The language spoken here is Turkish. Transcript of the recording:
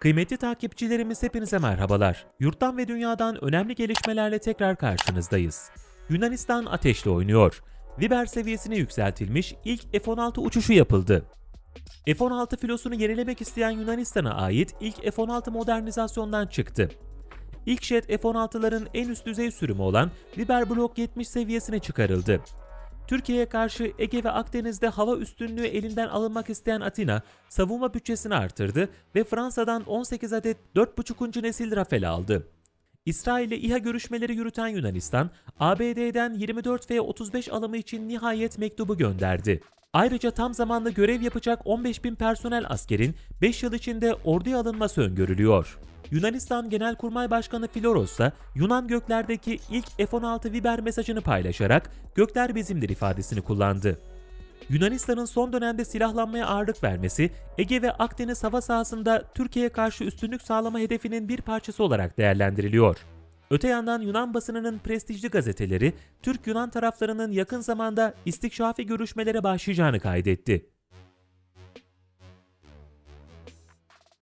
Kıymetli takipçilerimiz hepinize merhabalar. Yurttan ve dünyadan önemli gelişmelerle tekrar karşınızdayız. Yunanistan ateşle oynuyor. Viber seviyesine yükseltilmiş ilk F-16 uçuşu yapıldı. F-16 filosunu yenilemek isteyen Yunanistan'a ait ilk F-16 modernizasyondan çıktı. İlk jet F-16'ların en üst düzey sürümü olan Viber Block 70 seviyesine çıkarıldı. Türkiye'ye karşı Ege ve Akdeniz'de hava üstünlüğü elinden alınmak isteyen Atina, savunma bütçesini artırdı ve Fransa'dan 18 adet 4.5. nesil Rafale aldı. İsrail ile İHA görüşmeleri yürüten Yunanistan, ABD'den 24 ve 35 alımı için nihayet mektubu gönderdi. Ayrıca tam zamanlı görev yapacak 15 bin personel askerin 5 yıl içinde orduya alınması öngörülüyor. Yunanistan Genelkurmay Başkanı Filoros da Yunan göklerdeki ilk F-16 Viber mesajını paylaşarak gökler bizimdir ifadesini kullandı. Yunanistan'ın son dönemde silahlanmaya ağırlık vermesi, Ege ve Akdeniz hava sahasında Türkiye'ye karşı üstünlük sağlama hedefinin bir parçası olarak değerlendiriliyor. Öte yandan Yunan basınının prestijli gazeteleri, Türk-Yunan taraflarının yakın zamanda istikşafi görüşmelere başlayacağını kaydetti.